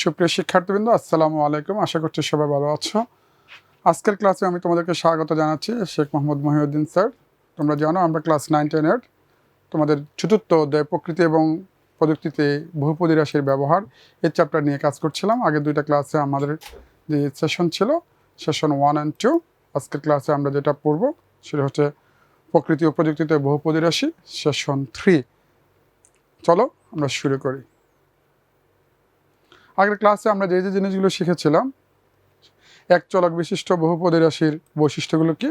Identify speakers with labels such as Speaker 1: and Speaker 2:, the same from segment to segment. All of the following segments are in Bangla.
Speaker 1: সুপ্রিয় শিক্ষার্থীবৃন্দ, আসসালামু আলাইকুম। আশা করছি সবাই ভালো আছো। আজকের ক্লাসে আমি তোমাদেরকে স্বাগত জানাচ্ছি শেখ মোহাম্মদ মহিউদ্দিন স্যার। তোমরা জানো আমরা ক্লাস নাইন টেনের তোমাদের চতুর্থ অধ্যায় প্রকৃতি এবং প্রযুক্তিতে বহুপদী রাশির ব্যবহার এই চ্যাপ্টার নিয়ে কাজ করছিলাম। আগের দুইটা ক্লাসে আমাদের যে সেশন ছিল সেশন ওয়ান অ্যান্ড টু আজকের ক্লাসে আমরা যেটা পড়ব সেটা হচ্ছে প্রকৃতি ও প্রযুক্তিতে বহুপদী রাশি সেশন থ্রি চলো আমরা শুরু করি। আগের ক্লাসে আমরা যে যে জিনিসগুলো শিখেছিলাম, এক চলক বিশিষ্ট বহুপদী রাশির বৈশিষ্ট্যগুলো কি?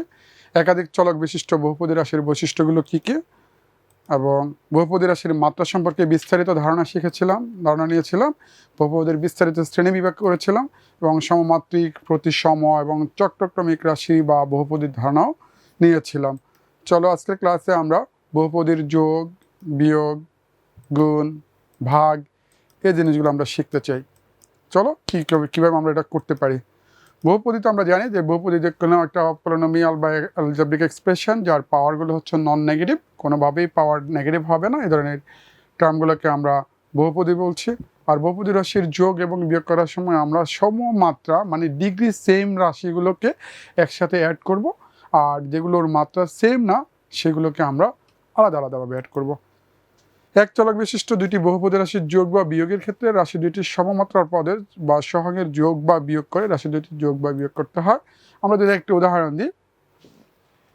Speaker 1: একাধিক চলক বিশিষ্ট বহুপদী রাশির বৈশিষ্ট্যগুলো কী কী? এবং বহুপদী রাশির মাত্রা সম্পর্কে বিস্তারিত ধারণা শিখেছিলাম, ধারণা নিয়েছিলাম, বহুপদীর বিস্তারিত শ্রেণি বিভাগ করেছিলাম, এবং সমমাত্রিক, প্রতিসম এবং চক্রক্রমিক রাশি বা বহুপদীর ধারণাও নিয়েছিলাম। চলো আজকের ক্লাসে আমরা বহুপদীর যোগ, বিয়োগ, গুণ, ভাগ এই জিনিসগুলো আমরা শিখতে চাই। চলো, কী কীভাবে আমরা এটা করতে পারি? বহুপদী তো আমরা জানি যে বহুপদী যে কোনো একটা পলিনোমিয়াল বা অ্যালজাব্রিক এক্সপ্রেশন যার পাওয়ারগুলো হচ্ছে নন নেগেটিভ কোনোভাবেই পাওয়ার নেগেটিভ হবে না। এই ধরনের টার্মগুলোকে আমরা বহুপদী বলছি। আর বহুপদী রাশির যোগ এবং বিয়োগ করার সময় আমরা সমমাত্রা মানে ডিগ্রি সেম রাশিগুলোকে একসাথে অ্যাড করব। আর যেগুলোর মাত্রা সেম না, সেগুলোকে আমরা আলাদা আলাদাভাবে অ্যাড করব। এক চলক বিশিষ্ট দুটি বহুপদী রাশির যোগ বা বিয়োগের ক্ষেত্রে রাশি দুইটি সমমাত্রার পদের বা সহগের যোগ বা বিয়োগ করে রাশি দুইটি যোগ বা বিয়োগ করতে হয়। আমরা যদি একটি উদাহরণ দিই,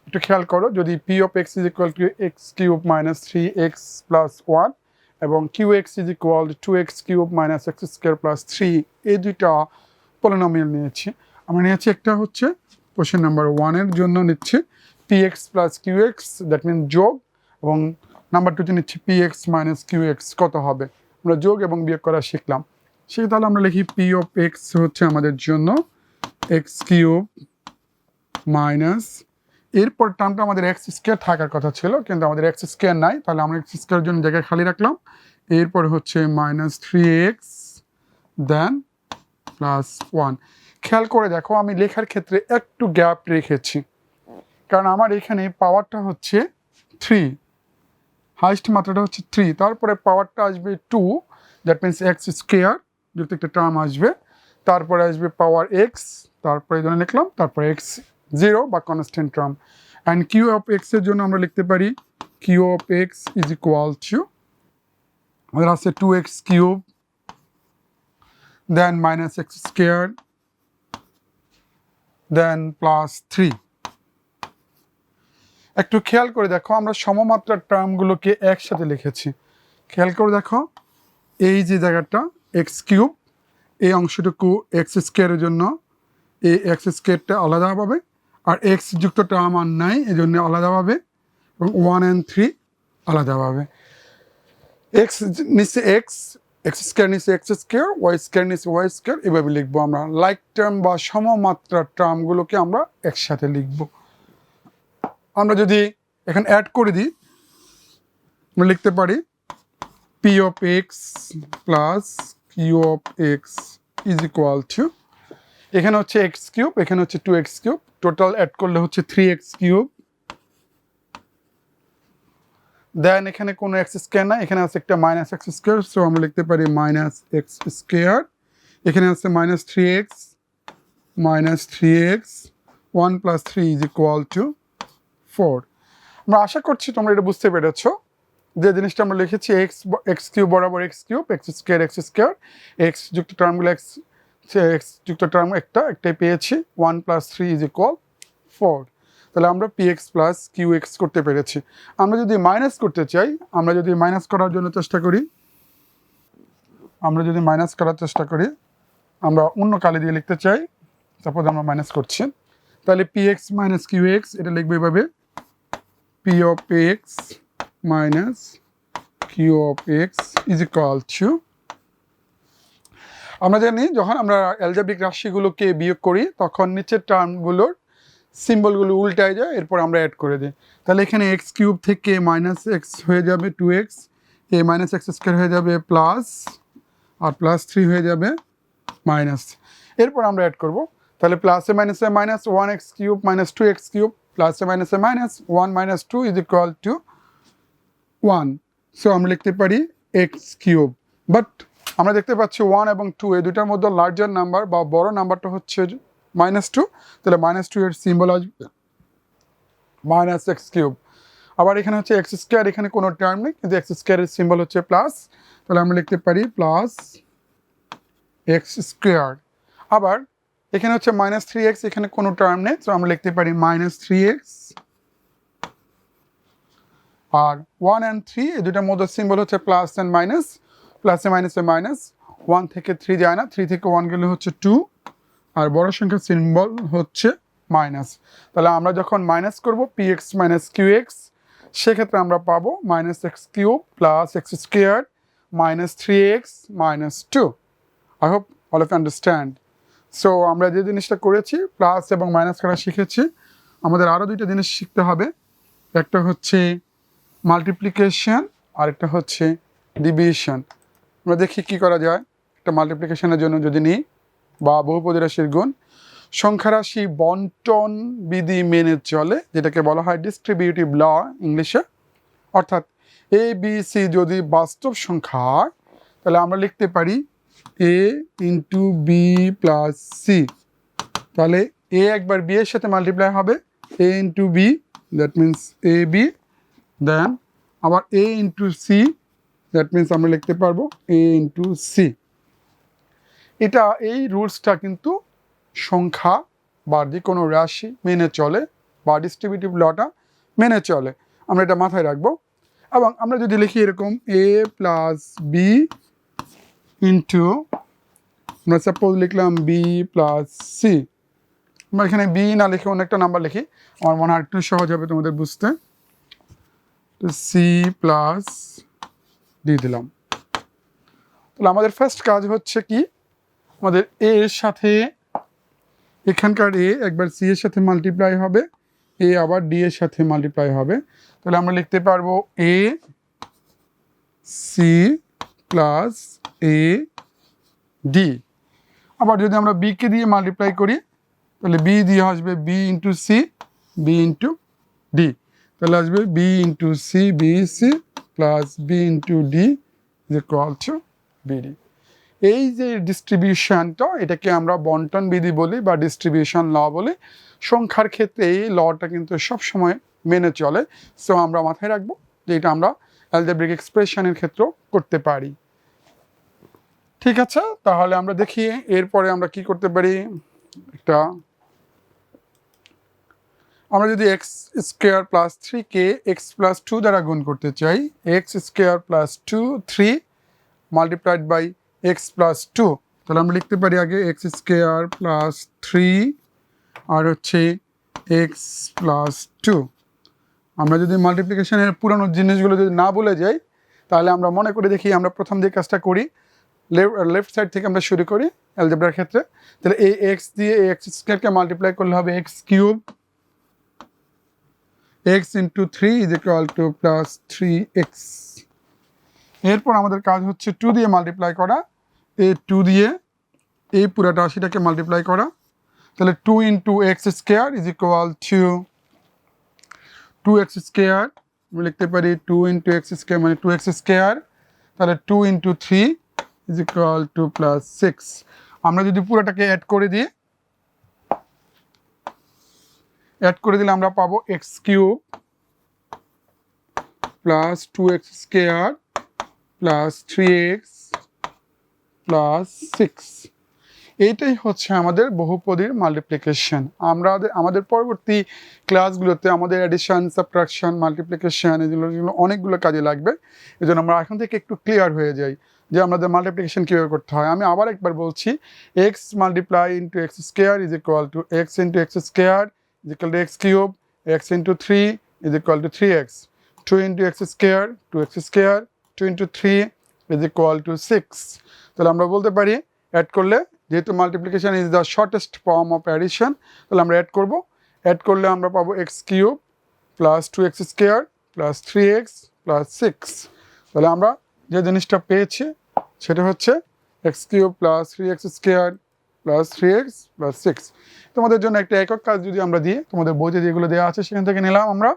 Speaker 1: একটু খেয়াল করো, যদি p of x is equal to x cube minus three x plus one এবং q x is equal to x cube minus x square plus three এই দুইটা পলিনোমিয়াল নিয়েছি। আমরা নিয়েছি একটা হচ্ছে কোশ্চেন নাম্বার ওয়ানের জন্য নিচ্ছি p x plus q x that mean যোগ এবং নাম্বার টুতে নিচ্ছি p x minus q x কত হবে? আমরা যোগ এবং বিয়োগ করা শিখলাম। সেই তাহলে আমরা লিখি পি অফ এক্স হচ্ছে আমাদের জন্য এক্স কিউব মাইনাস এরপর টার্মটা আমাদের এক্স স্কোয়ার থাকার কথা ছিল, কিন্তু আমাদের এক্স স্কোয়ার নাই, তাহলে আমরা এক্স স্কোয়ারের জন্য জায়গায় খালি রাখলাম। এরপর হচ্ছে minus three x then plus one খেয়াল করে দেখো, আমি লেখার ক্ষেত্রে একটু গ্যাপ রেখেছি। কারণ আমার এখানে পাওয়ারটা হচ্ছে থ্রি হাইস্ট মাত্রাটা হচ্ছে থ্রি তারপরে পাওয়ারটা আসবে two that means x square যেহেতু একটা টার্ম আসবে, তারপরে আসবে পাওয়ার এক্স তারপরে এই জন্য লিখলাম, তারপরে এক্স জিরো বা constant term and q of এক্সের জন্য আমরা লিখতে পারি q of x is equal to আমাদের আছে two x cube then minus x square then plus three একটু খেয়াল করে দেখো, আমরা সমমাত্রার টার্মগুলোকে একসাথে লিখেছি। খেয়াল করে দেখো, এই যে জায়গাটা এক্স কিউব এই অংশটুকু এক্স স্কোয়ারের জন্য, এই এক্স স্কোয়ারটা আলাদা পাবে আর এক্স যুক্ত টার্ম আর নাই এই জন্য আলাদা পাবে এবং ওয়ান অ্যান্ড থ্রি আলাদা পাবে এক্স নিচে এক্স এক্স স্কোয়ার নিচে এক্স স্কোয়ার ওয়াই স্কোয়ার নিচে ওয়াই স্কোয়ার এভাবে লিখব আমরা। লাইক টার্ম বা সমমাত্রার টার্মগুলোকে আমরা একসাথে লিখব। আমরা যদি এখানে অ্যাড করে দিই, আমরা লিখতে পারি p of x plus q of x is equal to এখানে হচ্ছে এক্স কিউব এখানে হচ্ছে two x cube total add করলে হচ্ছে থ্রি এক্স কিউব দেন এখানে কোনো এক্স স্কোয়ার না এখানে আছে একটা মাইনাস এক্স স্কোয়ার সো আমরা লিখতে পারি মাইনাস এক্স স্কোয়ার এখানে আছে minus three x minus three x one plus three is equal to four আমরা আশা করছি তোমরা এটা বুঝতে পেরেছ যে জিনিসটা আমরা লিখেছি এক্স এক্স কিউ বরাবর x cube x square x square x যুক্ত টার্মগুলো এক্স এক্স যুক্ত টার্ম একটা, একটাই পেয়েছি one plus three is equal four তাহলে আমরা p x plus q x করতে পেরেছি। আমরা যদি মাইনাস করতে চাই, আমরা যদি মাইনাস করার জন্য চেষ্টা করি, আমরা যদি মাইনাস করার চেষ্টা করি, আমরা অন্য কালি দিয়ে লিখতে চাই তারপর আমরা মাইনাস করছি, তাহলে p x minus q x এটা লিখবে এভাবে। P of x minus q of x is equal to আমরা জানি যখন আমরা অ্যালজাব্রিক রাশিগুলোকে বিয়োগ করি, তখন নিচের টার্মগুলোর সিম্বলগুলো উল্টায় যায়, এরপর আমরা অ্যাড করে দিই। তাহলে এখানে এক্স কিউব থেকে মাইনাস এক্স হয়ে যাবে টু এক্স এ মাইনাস এক্স স্কোয়ার হয়ে যাবে প্লাস আর প্লাস থ্রি হয়ে যাবে মাইনাস এরপর আমরা অ্যাড করব। তাহলে প্লাসে মাইনাসে minus one x cube minus two x cube প্লাসে মাইনাসে minus one minus two is equal to one so আমরা লিখতে পারি এক্স কিউব বাট আমরা দেখতে পাচ্ছি ওয়ান এবং টু এই দুটার মধ্যে লার্জার নাম্বার বা বড় নাম্বারটা হচ্ছে মাইনাস টু তাহলে মাইনাস টু এর সিম্বল আসবে। মাইনাস এক্স কিউব আবার এখানে হচ্ছে এক্স স্কোয়ার এখানে কোনো টার্ম নেই, কিন্তু এক্স স্কোয়ারের সিম্বল হচ্ছে প্লাস তাহলে আমরা লিখতে পারি প্লাস এক্স স্কোয়ার আবার এখানে হচ্ছে মাইনাস থ্রি এক্স এখানে কোনো টার্ম নেই তো আমরা লিখতে পারি মাইনাস থ্রি এক্স আর ওয়ান অ্যান্ড থ্রি এই দুটার মধ্যে সিম্বল হচ্ছে প্লাস অ্যান্ড মাইনাস প্লাসে মাইনাসে মাইনাস ওয়ান থেকে থ্রি যায় না থ্রি থেকে ওয়ান গেলে হচ্ছে টু আর বড় সংখ্যার সিম্বল হচ্ছে মাইনাস তাহলে আমরা যখন মাইনাস করব p x minus q x সেক্ষেত্রে আমরা পাবো minus x cube plus x square minus three x minus two I hope all of understand so আমরা যে জিনিসটা করেছি প্লাস এবং মাইনাস করা শিখেছি, আমাদের আরও দুইটা জিনিস শিখতে হবে। একটা হচ্ছে মাল্টিপ্লিকেশন আর একটা হচ্ছে ডিভিশন আমরা দেখি কি করা যায়। একটা মাল্টিপ্লিকেশনের জন্য যদি নিই, বা বহুপদী রাশির গুণ, সংখ্যা রাশি বন্টন বিধি মেনে চলে, যেটাকে বলা হয় ডিস্ট্রিবিউটিভ ল ইংলিশে অর্থাৎ এ বি সি যদি বাস্তব সংখ্যা তাহলে আমরা লিখতে পারি a into b plus c তাহলে এ একবার বি এর সাথে মাল্টিপ্লাই হবে। A into b that means a b then আবার a into c that means আমরা লিখতে পারব এ ইন্টু সি এটা এই রুলসটা কিন্তু সংখ্যা বা যে কোনো রাশি মেনে চলে বা ডিস্ট্রিবিউটিভ লটা মেনে চলে। আমরা এটা মাথায় রাখব। এবং আমরা যদি লিখি এরকম এ প্লাস বি ইন্টু আমরা সাপোজ লিখলাম বি প্লাস সি আমরা এখানে বি না লিখে অনেকটা নাম্বার লিখি। আমার মনে হয় একটু সহজ হবে তোমাদের বুঝতে। সি প্লাস ডি দিলাম। তাহলে আমাদের ফার্স্ট কাজ হচ্ছে কি? আমাদের এ এর সাথে, এখানকার এ একবার সি এর সাথে মাল্টিপ্লাই হবে। এ আবার ডি এর সাথে মাল্টিপ্লাই হবে। তাহলে আমরা লিখতে পারব a c plus a d আবার যদি আমরা বিকে দিয়ে মাল্টিপ্লাই করি, তাহলে বি দিয়ে আসবে b into c b into d তাহলে আসবে b into c b c plus b into d is equal to b d এই যে ডিস্ট্রিবিউশনটা এটাকে আমরা বন্টন বিধি বলি বা ডিস্ট্রিবিউশন ল বলি, সংখ্যার ক্ষেত্রে এই লটা কিন্তু সবসময় মেনে চলে। সো আমরা মাথায় রাখব যে এটা আমরা অ্যালজেব্রিক এক্সপ্রেশনের ক্ষেত্রেও করতে পারি। ঠিক আছে? তাহলে আমরা দেখি, এরপরে আমরা কি করতে পারি? একটা, আমরা যদি এক্স স্কোয়ার প্লাস থ্রিকে এক্স প্লাস টু দ্বারা গুণ করতে চাই x square plus two three multiplied by x plus two তাহলে আমরা লিখতে পারি আগে এক্স স্কোয়ার প্লাস থ্রি আর হচ্ছে এক্স প্লাস টু আমরা যদি মাল্টিপ্লিকেশনের পুরনো জিনিসগুলো যদি না বলে যাই, তাহলে আমরা মনে করে দেখি আমরা প্রথম যে কাজটা করি লেফট সাইড থেকে আমরা শুরু করি অ্যালজেব্রার ক্ষেত্রে। তাহলে এই এক্স দিয়ে এই এক্স স্কোয়ারকে মাল্টিপ্লাই করলে হবে x cube x into three is equal to plus three x এরপর আমাদের কাজ হচ্ছে টু দিয়ে মাল্টিপ্লাই করা। এই টু দিয়ে এই পুরাটা রাশিটাকে মাল্টিপ্লাই করা। তাহলে two into x square is equal to two x square আমি লিখতে পারি টু ইন্টু এক্স স্কোয়ার মানে টু এক্স স্কোয়ার তাহলে two into three is equal to plus six আমরা যদি পুরোটাকে অ্যাড করে দিই অ্যাড করে দিলে আমরা পাবো x cube plus two x square plus three x plus six এইটাই হচ্ছে আমাদের বহুপদীর মাল্টিপ্লিকেশন আমরা আমাদের পরবর্তী ক্লাসগুলোতে আমাদের অ্যাডিশন সাবট্রাকশন মাল্টিপ্লিকেশন এগুলো যেগুলো অনেকগুলো কাজে লাগবে, এই জন্য আমরা এখন থেকে একটু ক্লিয়ার হয়ে যাই যে আমাদের মাল্টিপ্লিকেশন কীভাবে করতে হয়। আমি আবার একবার বলছি x multiply into x square is equal to x into x square is equal to x cube x into three is equal to three x two into x square two x square two into three is equal to six তাহলে আমরা বলতে পারি অ্যাড করলে যেহেতু multiplication is the shortest form of addition তাহলে আমরা অ্যাড করব। অ্যাড করলে আমরা পাবো x cube plus two x square plus three x plus six তাহলে আমরা যে জিনিসটা পেয়েছি, সেটা হচ্ছে x cube plus three x square plus three x plus six তোমাদের জন্য একটা একক কাজ যদি আমরা দিই, তোমাদের বইতে যেগুলো দেওয়া আছে, সেখান থেকে নিলাম আমরা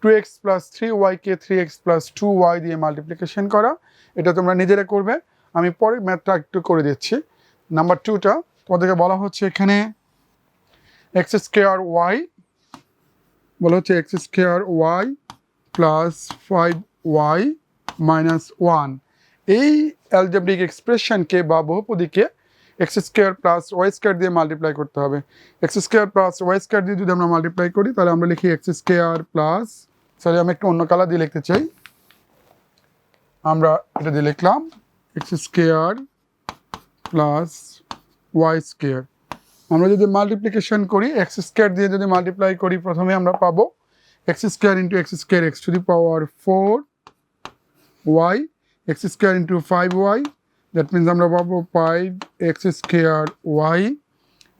Speaker 1: two x plus three ওয়াইকে three x plus two y দিয়ে মাল্টিপ্লিকেশন করা। এটা তোমরা নিজেরা করবে। আমি পরে ম্যাথটা একটু করে দিচ্ছি। নাম্বার টুটা তোমাদেরকে বলা হচ্ছে এখানে এক্স স্কোয়ার ওয়াই বলা হচ্ছে x square y plus five y minus one এই অ্যালজেব্রিক এক্সপ্রেশনকে বা বহুপদীকে x square plus y square দিয়ে মাল্টিপ্লাই করতে হবে। X square plus y square দিয়ে যদি আমরা মাল্টিপ্লাই করি, তাহলে আমরা লিখি এক্স স্কোয়ার প্লাস সরি আমি একটু অন্য কালার দিয়ে লিখতে চাই। আমরা এটা দিয়ে লিখলাম x square plus y square আমরা যদি মাল্টিপ্লিকেশন করি এক্স স্কোয়ার দিয়ে যদি মাল্টিপ্লাই করি, প্রথমে আমরা পাবো x square into x square x to the power four y x square into five y that means আমরা পাবো five x square y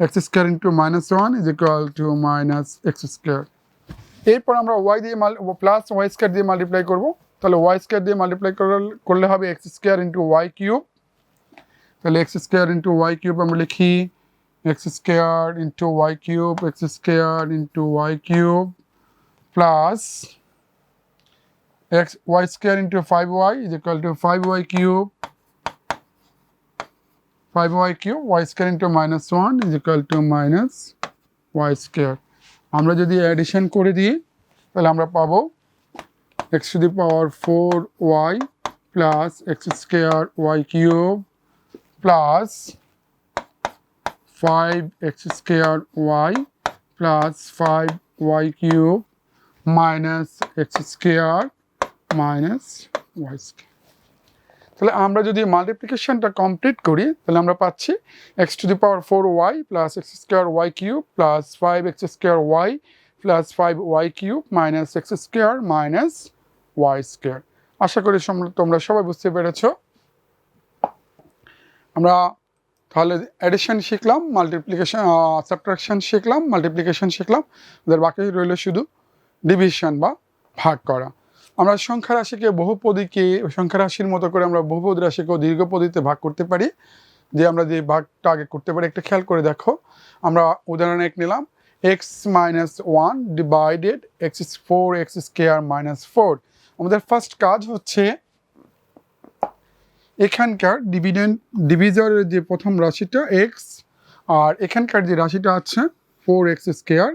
Speaker 1: x square into minus one is equal to minus x square এরপর আমরা ওয়াই দিয়ে প্লাস ওয়াই স্কোয়ার দিয়ে মাল্টিপ্লাই করব। তাহলে ওয়াই স্কোয়ার দিয়ে মাল্টিপ্লাই করলে হবে x square into y cube তাহলে x square into y cube আমরা লিখি x square into y cube x square into y cube plus x y square into five y is equal to five y cube five y cube y square into minus one is equal to minus y square আমরা যদি অ্যাডিশন করে দিই, তাহলে আমরা পাবো x to the power four y plus x square y cube 5x square y plus 5y cube minus x square minus y square তাহলে আমরা যদি মাল্টিপ্লিকেশনটা কমপ্লিট করি, তাহলে আমরা পাচ্ছি x to the power four y plus x square y cube plus five x square y plus five y cube minus x square minus y square আশা করি তোমরা সবাই বুঝতে পেরেছ। আমরা তাহলে অ্যাডিশন শিখলাম মাল্টিপ্লিকেশন সাবট্রাকশন শিখলাম মাল্টিপ্লিকেশন শিখলাম, ওদের বাকি রইল শুধু ডিভিশন বা ভাগ করা। আমরা সংখ্যা রাশিকে বহুপদীকে, সংখ্যা রাশির মতো করে আমরা বহুপদ রাশিকেও দীর্ঘপদীতে ভাগ করতে পারি। যে আমরা যে ভাগটা আগে করতে পারি, একটা খেয়াল করে দেখো। আমরা উদাহরণ এক নিলাম x minus one divided x four x square minus four আমাদের ফার্স্ট কাজ হচ্ছে এখানকার ডিভিডেন্ড ডিভিজরের যে প্রথম রাশিটা এক্স আর এখানকার যে রাশিটা আছে ফোর এক্স স্কোয়ার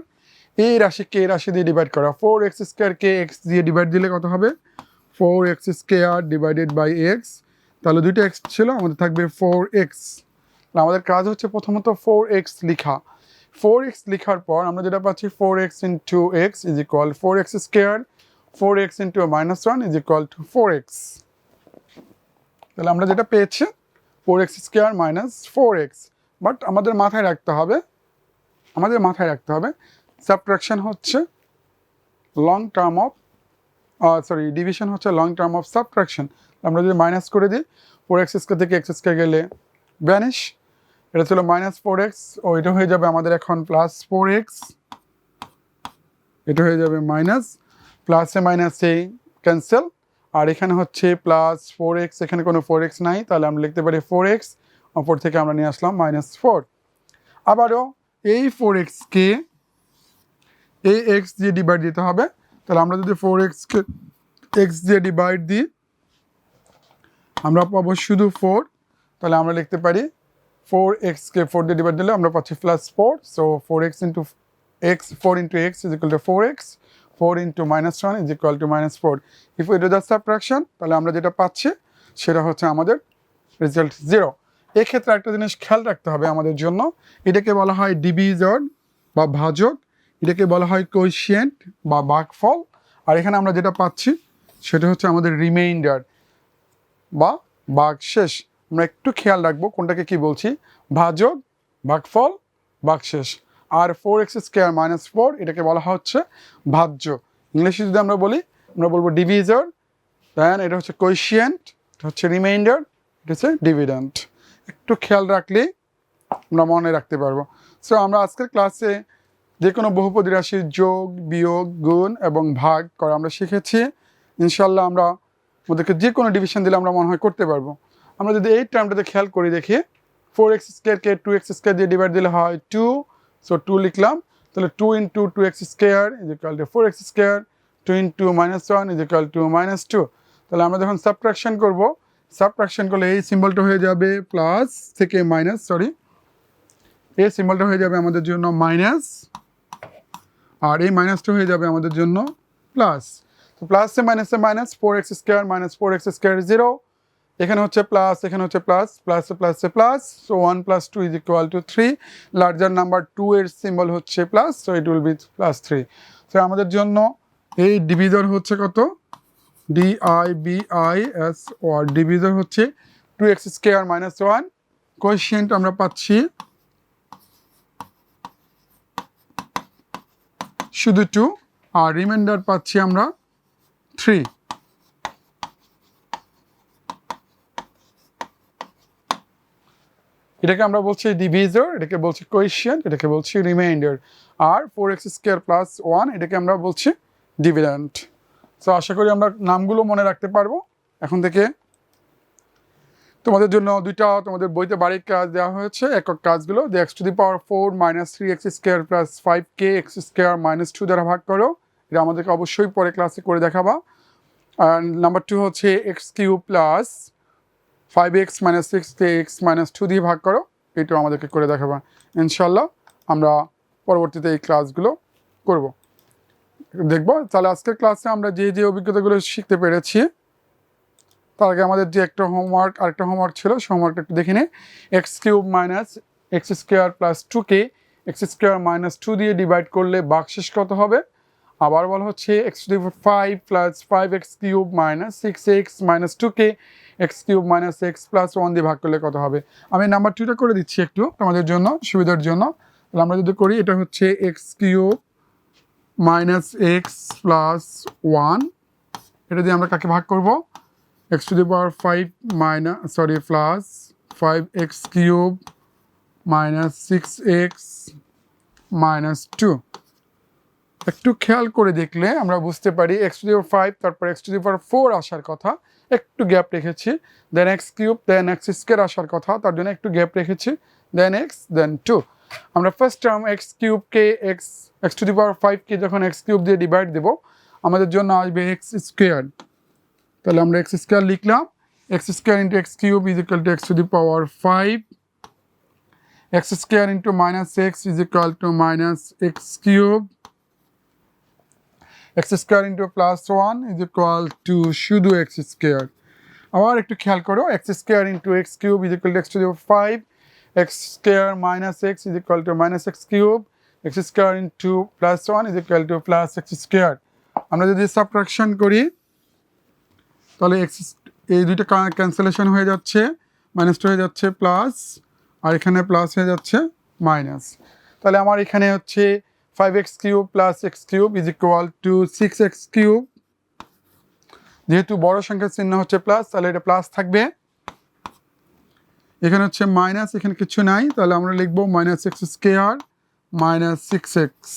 Speaker 1: এই রাশিকে এই রাশি দিয়ে ডিভাইড করা? ফোর এক্স স্কোয়ারকে এক্স দিয়ে ডিভাইড দিলে কত হবে? Four x square divided by x তাহলে দুইটা এক্স ছিল, আমাদের থাকবে ফোর এক্স আমাদের কাজ হচ্ছে প্রথমত ফোর এক্স লিখা। ফোর এক্স লিখার পর আমরা যেটা পাচ্ছি four x into x is equal four x square four x into minus one is equal to four x তাহলে আমরা যেটা পেয়েছি four x square minus four x but আমাদের মাথায় রাখতে হবে, আমাদের মাথায় রাখতে হবে সাবট্রাকশন হচ্ছে long term of sorry division হচ্ছে লং টার্ম অফ সাবট্রাকশন আমরা যদি মাইনাস করে দিই ফোর এক্স স্কোয়ার থেকে এক্স স্কোয়ার গেলে ব্যানিশ এটা ছিল মাইনাস ফোর এক্স ও, এটা হয়ে যাবে আমাদের এখন প্লাস ফোর এক্স এটা হয়ে যাবে মাইনাস প্লাসে মাইনাসে ক্যান্সেল আর এখানে হচ্ছে প্লাস ফোর এক্স এখানে কোনো ফোর এক্স নাই, তাহলে আমরা লিখতে পারি ফোর এক্স অপর থেকে আমরা নিয়ে আসলাম মাইনাস ফোর আবারও এই ফোর এক্সকে এই এক্স দিয়ে ডিভাইড দিতে হবে, তাহলে আমরা যদি ফোর এক্সকে এক্স দিয়ে ডিভাইড দিই, আমরা পাবো শুধু ফোর তাহলে আমরা লিখতে পারি ফোর এক্সকে ফোর দিয়ে ডিভাইড দিলে আমরা পাচ্ছি plus four so four x into x four into x is equal to four x four into minus one is equal to minus four. If we do the subtraction তাহলে আমরা যেটা পাচ্ছি, সেটা হচ্ছে আমাদের রেজাল্ট জিরো এক্ষেত্রে একটা জিনিস খেয়াল রাখতে হবে আমাদের জন্য। এটাকে বলা হয় ডিভিজন বা ভাজক। এটাকে বলা হয় কোয়েশিয়েন্ট বা ভাগফল আর এখানে আমরা যেটা পাচ্ছি, সেটা হচ্ছে আমাদের রিমাইন্ডার বা ভাগ শেষ আমরা একটু খেয়াল রাখব কোনটাকে কি বলছি? ভাজক ভাগফল ভাগশেষ আর four x square minus four এটাকে বলা হচ্ছে ভাজ্য। ইংলিশে যদি আমরা বলি, আমরা বলব ডিভিজর দেন এটা হচ্ছে কোয়েশিয়েন্ট এটা হচ্ছে রিমাইন্ডার এটা হচ্ছে ডিভিডেন্ট একটু খেয়াল রাখলেই আমরা মনে রাখতে পারব। সো আমরা আজকের ক্লাসে যে কোনো বহুপদী রাশির যোগ, বিয়োগ, গুণ এবং ভাগ করা আমরা শিখেছি। ইনশাল্লাহ আমরা ওদেরকে যে কোনো ডিভিশন দিলে আমরা মনে হয় করতে পারব। আমরা যদি এই টার্মটাতে খেয়াল করি দেখি ফোর এক্স স্কোয়ারকে টু এক্স স্কোয়ার দিয়ে ডিভাইড দিলে হয় টু সো টু লিখলাম, তাহলে two into two x square is equal to four x square two into minus one is equal to minus two তাহলে আমরা যখন সাবট্রাকশন করব সাবট্রাকশন করলে এই সিম্বলটা হয়ে যাবে প্লাস থেকে মাইনাস সরি এই সিম্বলটা হয়ে যাবে আমাদের জন্য মাইনাস আর এই মাইনাসটা হয়ে যাবে আমাদের জন্য প্লাস তো প্লাসে মাইনাসে minus four x square minus four x square zero এখানে হচ্ছে প্লাস এখানে হচ্ছে প্লাস প্লাসে প্লাসে plus so one plus two is equal to three larger number two এর সিম্বল হচ্ছে plus so it will be plus three so আমাদের জন্য এই ডিভিজর হচ্ছে কত? D I V I S O R divisor হচ্ছে two x square minus one quotient আমরা পাচ্ছি শুধু টু আর রিমাইন্ডার পাচ্ছি আমরা থ্রি এটাকে আমরা বলছি ডিভিজর এটাকে বলছি কোয়েশ্চেন এটাকে বলছি রিমাইন্ডার আর four x square plus one এটাকে আমরা বলছি ডিভিডেন্ট তো আশা করি আমরা নামগুলো মনে রাখতে পারব। এখন থেকে তোমাদের জন্য দুইটা তোমাদের বইতে বাড়ির কাজ দেওয়া হয়েছে। একক কাজগুলো the x to the power four minus three x square plus five K x square minus two দ্বারা ভাগ করো। এটা আমাদেরকে অবশ্যই পরে ক্লাসে করে দেখাবা। আর নাম্বার টু হচ্ছে x cube plus five x minus six কে এক্স মাইনাস টু দিয়ে ভাগ করো, এটাও আমাদেরকে করে দেখাবা। ইনশাল্লাহ আমরা পরবর্তীতে এই ক্লাসগুলো করব। দেখব, তাহলে আজকের ক্লাসে আমরা যে যে অভিজ্ঞতাগুলো শিখতে পেরেছি, তার আগে আমাদের যে একটা হোমওয়ার্ক আরেকটা হোমওয়ার্ক ছিল, সেই হোমওয়ার্কটা একটু দেখে নিই x cube minus x square plus two কে এক্স স্কোয়ার মাইনাস টু দিয়ে ডিভাইড করলে বাকশেষ কত হবে? আবার বলা হচ্ছে x to five plus five x cube minus six x minus two K x cube minus x plus one দিয়ে ভাগ করলে কত হবে? আমি নাম্বার টুটা করে দিচ্ছি একটু তোমাদের জন্য, সুবিধার জন্য। তাহলে আমরা যদি করি, এটা হচ্ছে x cube minus x plus one এটা দিয়ে আমরা কাকে ভাগ করব? X to the power five minus sorry plus five x cube minus six x minus two একটু খেয়াল করে দেখলে আমরা বুঝতে পারি এক্স টু দি ফাইভ তারপর x to the power four আসার কথা। একটু গ্যাপ রেখেছি then x cube then x square আসার কথা, তার জন্য একটু গ্যাপ রেখেছি দেন এক্স দেন টু আমরা first term x কিউবকে x x to the power ফাইভকে যখন এক্স কিউব দিয়ে ডিভাইড দেবো, আমাদের জন্য আসবে এক্স স্কোয়ার তাহলে আমরা এক্স স্কোয়ার লিখলাম x square into x cube is equal to x to the power five x square into minus x is equal to minus x cube x square into plus one is equal to শুধু এক্স স্কোয়ার আবার একটু খেয়াল করো x square into x cube is equal to x to the five x square minus x is equal to minus x cube x square into plus one is equal to plus x square আমরা যদি সাবট্রাকশন করি, তাহলে এক্স এই দুইটা ক্যান্সেলেশন হয়ে যাচ্ছে মাইনাসটা হয়ে যাচ্ছে প্লাস আর এখানে প্লাস হয়ে যাচ্ছে মাইনাস তাহলে আমার এখানে হচ্ছে five x cube plus x cube is equal to six x cube যেহেতু বড় সংখ্যার চিহ্ন হচ্ছে প্লাস তাহলে এটা প্লাস থাকবে। এখানে হচ্ছে মাইনাস এখানে কিছু নাই। তাহলে আমরা লিখব minus x square minus six x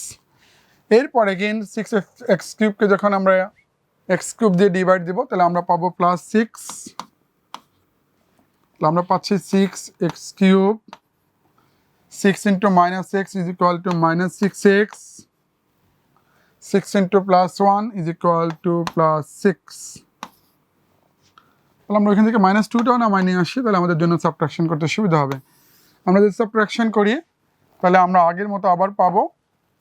Speaker 1: এরপর এগেন সিক্স এক্স কিউবকে যখন আমরা এক্স কিউব দিয়ে ডিভাইড দিব, তাহলে আমরা পাবো প্লাস সিক্স তাহলে আমরা পাচ্ছি six x cube six into minus x is equal to minus six x six into plus one is equal to plus six তাহলে আমরা ওইখান থেকে মাইনাস টুটাও নামাই নিয়ে আসি, তাহলে আমাদের জন্য সাবট্রাকশন করতে সুবিধা হবে। আমরা যদি সাবট্রাকশন করি, তাহলে আমরা আগের মতো আবার পাবো।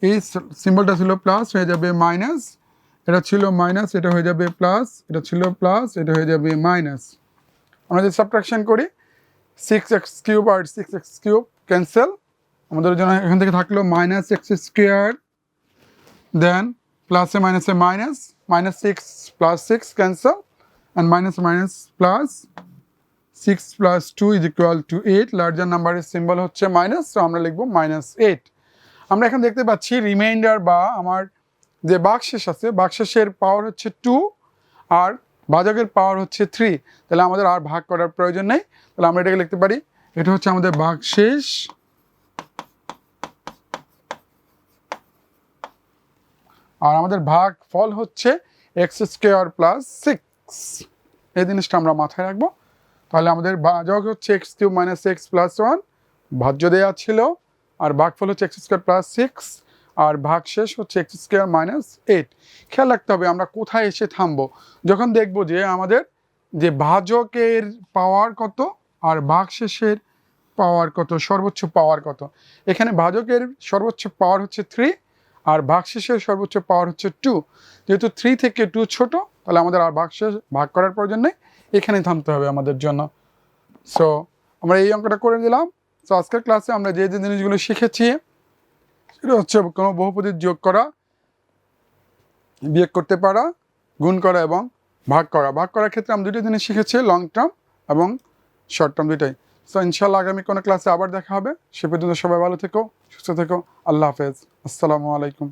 Speaker 1: এই সিম্বলটা ছিল প্লাস হয়ে যাবে মাইনাস এটা ছিল মাইনাস এটা হয়ে যাবে প্লাস এটা ছিল প্লাস এটা হয়ে যাবে মাইনাস আমরা যদি সাবট্রাকশন করি সিক্স এক্স কিউব আর সিক্স এক্স কিউব ক্যান্সেল আমাদের জন্য এখান থেকে থাকল মাইনাস এক্স স্কোয়ার দেন প্লাসে মাইনাসে minus minus six plus six cancel and minus minus plus six plus two is equal to eight larger নাম্বারের সিম্বল হচ্ছে মাইনাস তো আমরা লিখব মাইনাস এইট আমরা এখন দেখতে পাচ্ছি রিমাইন্ডার বা আমার যে বাকশেষ আছে বাকশেষের পাওয়ার হচ্ছে টু আর ভাজকের পাওয়ার হচ্ছে থ্রি তাহলে আমাদের আর ভাগ করার প্রয়োজন নেই। তাহলে আমরা এটাকে লিখতে পারি, এটা হচ্ছে আমাদের বাকশেষ আর আমাদের ভাগ ফল হচ্ছে এক্স স্কোয়ার প্লাস সিক্স। এই জিনিসটা আমরা মাথায় রাখব। তাহলে আমাদের ভাজক হচ্ছে x cube minus x plus one, ভাজ্য দেওয়া ছিল, আর ভাগফল হচ্ছে এক্স স্কোয়ার প্লাস সিক্স, আর ভাগ শেষ হচ্ছে এক্স স্কোয়ার মাইনাস এইট। খেয়াল রাখতে হবে আমরা কোথায় এসে থামবো। যখন দেখব যে আমাদের যে ভাজকের পাওয়ার কত, আর ভাগশেষের পাওয়ার কত, সর্বোচ্চ পাওয়ার কত। এখানে ভাজকের সর্বোচ্চ পাওয়ার হচ্ছে থ্রি আর ভাগশেষের সর্বোচ্চ পাওয়ার হচ্ছে টু যেহেতু থ্রি থেকে টু ছোট, তাহলে আমাদের আর ভাগশেষ ভাগ করার প্রয়োজন নেই। এখানে থামতে হবে আমাদের জন্য। সো আমরা এই অঙ্কটা করে দিলাম সো আজকের ক্লাসে আমরা যে যে জিনিসগুলো শিখেছি, সেটা হচ্ছে কোনো বহুপদীর যোগ করা, বিয়োগ করতে পারা, গুণ করা এবং ভাগ করা। ভাগ করার ক্ষেত্রে আমরা দুটো জিনিস শিখেছি লং টার্ম এবং শর্ট টার্ম দুটাই সো ইনশাল্লাহ আগামী কোনো ক্লাসে আবার দেখা হবে। সে পর্যন্ত সবাই ভালো থেকো, সুস্থ থেকো। আল্লাহ হাফেজ। আসসালামু আলাইকুম।